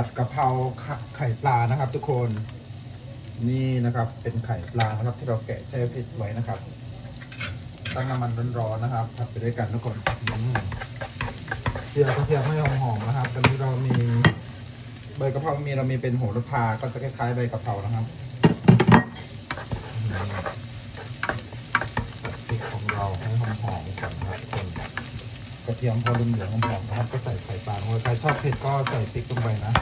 ัดกะเพราไข่ปลานะครับ ทุกคนนี่นะครับ เป็นไข่ปลานะครับ ที่เราแกะแช่ฟิตไว้นะครับ ตั้งน้ำมันร้อนๆนะครับผัดไปด้วยกันทุกคนเจียวกระเทียมให้หอมๆนะครับตอนนี้เรามีใบกะเพรามีเรามีเป็นโหระพาก็จะคล้ายๆใบกะเพรานะครับอืมผัดพริกของเราให้หอมๆก่อนนะครับทุกคนกระ เทียมพอเหลืองๆหอมๆนะครับก็ใส่ไข่ปลาลงไปใครชอบเผ็ดก็ใส่พริกลงไปนะ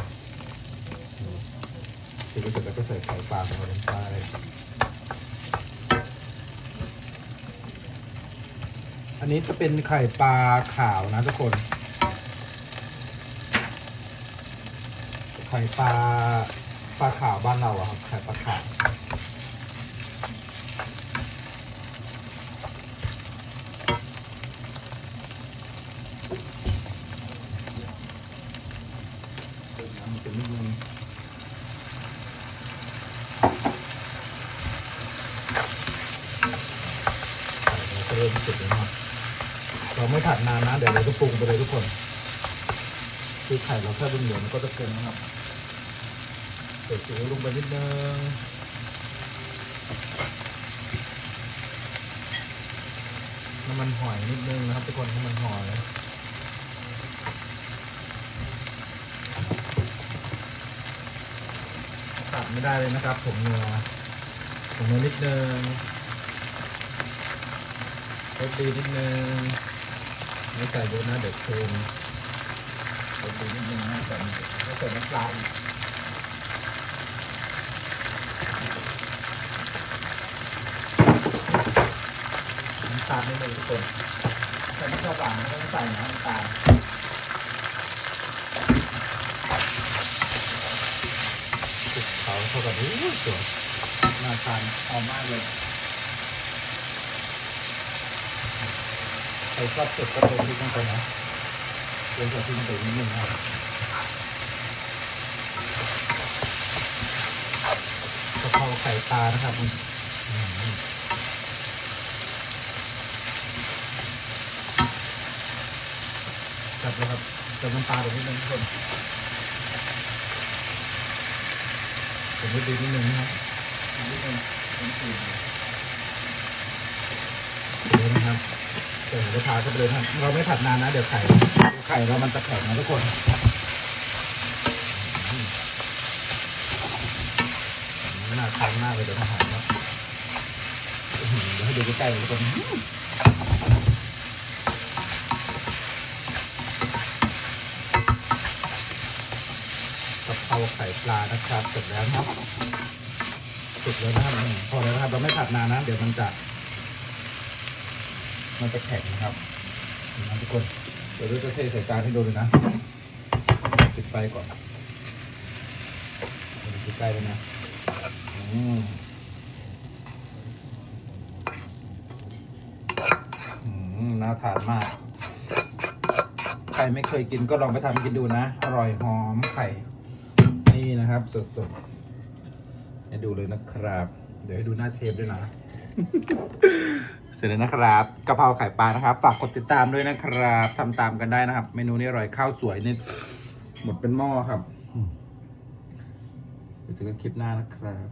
เสร็จแล้วก็ใส่ไข่ปลาลงไปอันนี้จะเป็นไข่ปลาขาวนะทุกคน ไข่ปลาปลาขาวบ้านเราอะครับไข่ปลาขาว เติมน้ำมันจะนิดนึงไข่ เริ่มสุกแล้วนะเราไม่ผัดนานนะ เดี๋ยวเราจะปรุงไปเลยทุกคน คือไข่เราแค่เป็นเหลืองมันก็จะเกินนะครับใส่ซีอิ๊วลงไปนิดนึงน้ำมันหอยนิดนึงนะครับทุกคนน้ำมันหอยขาดไม่ได้เลยนะครับผมเนื้อผมเนื้อนิดนึง รสดีนิดนึงไม่ใส่เยอะนะเดี๋ยวเค็มรสดีนิดนึงนะแต่ไม่ใส่น้ำปลาอีกน้ำตาลนิดนึงทุกคนแต่ไม่ชอบหวานไม่ต้องใส่นะน้ำตาลเขาเข้ากันอู้ยสวยน่าทานหอมมากเลย ใครชอบเผ็ดก็เติมพริกลงไปนะเติมใส่พริกลงไปนิดนึงนะกะเพราไข่ปลานะครับจัดเลยครับเติมน้ำปลาไปนิดนึงทุกคนเติมนิดดีนิดนึงนะครับนิดนึงนิดนึงเดี๋ยวนะครับ เดี๋ยวจะพาเข้าไปเลยครับเราไม่ผัดนานนะ เดี๋ยวไข่ไข่เรามันจะแข็งนะทุกคนน่าทานมากเลยเดี๋ยวมาหาครับเดี๋ยวให้ดูใกล้ๆทุกคนอื้อกะเพราไข่ปลานะครับเสร็จแล้วครับเสร็จแล้วนะครับพอแล้วนะครับเราไม่ผัดนานนะ เดี๋ยวมันจะ มันจะแข็งนะครับนะทุกคน เดี๋ยวเราจะเทใส่จานให้ดูเลยนะปิดไฟก่อนปิดใกล้เลยนะอืมอืมน่าทานมาก ใครไม่เคยกินก็ลองไปทำกินดูนะ อร่อยหอมไข่ นี่นะครับสดๆให้ดูเลยนะครับ เดี๋ยวให้ดูหน้าเชฟด้วยนะ เสร็จแล้วนะครับกะเพราไข่ปลานะครับ ฝากกดติดตามด้วยนะครับทำตามกันได้นะครับ เมนูนี้อร่อยข้าวสวยนี่หมดเป็นหม้อครับเดี๋ยวเจอกันคลิปหน้านะครับ